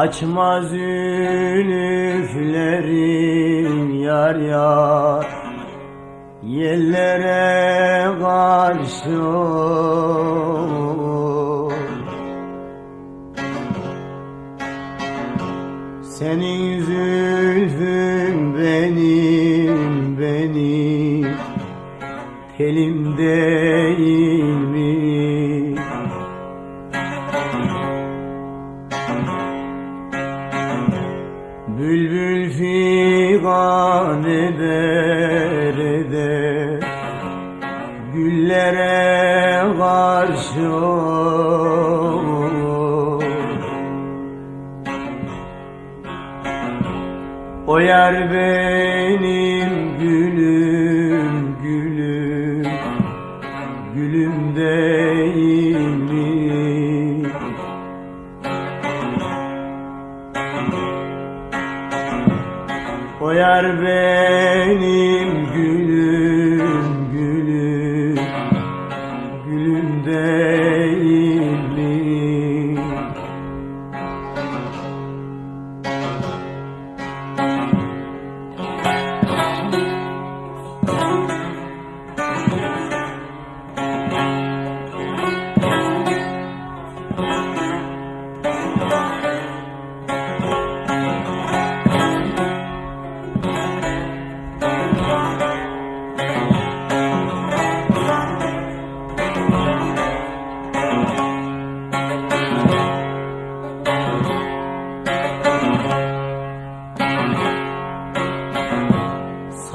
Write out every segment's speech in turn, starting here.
Açmaz zülüflerim yar yar. Yellere karşı Senin zülfün benim benim. Telim eder Güllere karşı O yer benim gülüm O yer benim gülüm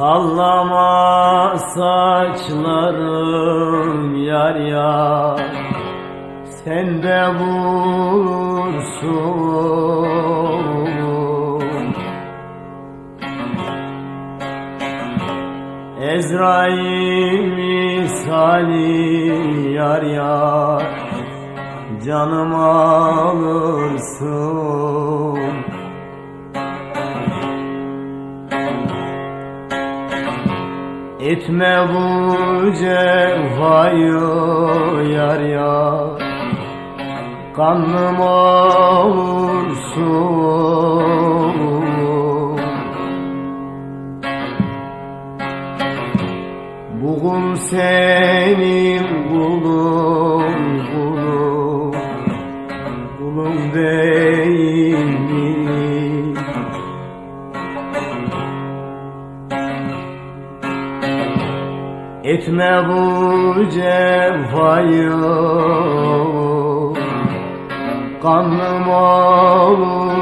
Sallama saçlarım yar yar. Sen de bulursun Ezrail misali yar yar. Canım alırsın Etme bu cefayı yar yar. Kanım olursun. Bugün senin kulun Etme bu cefayı Kanım olursun.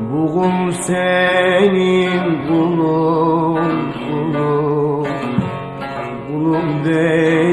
Buğum senin kulun kulun Kulum değil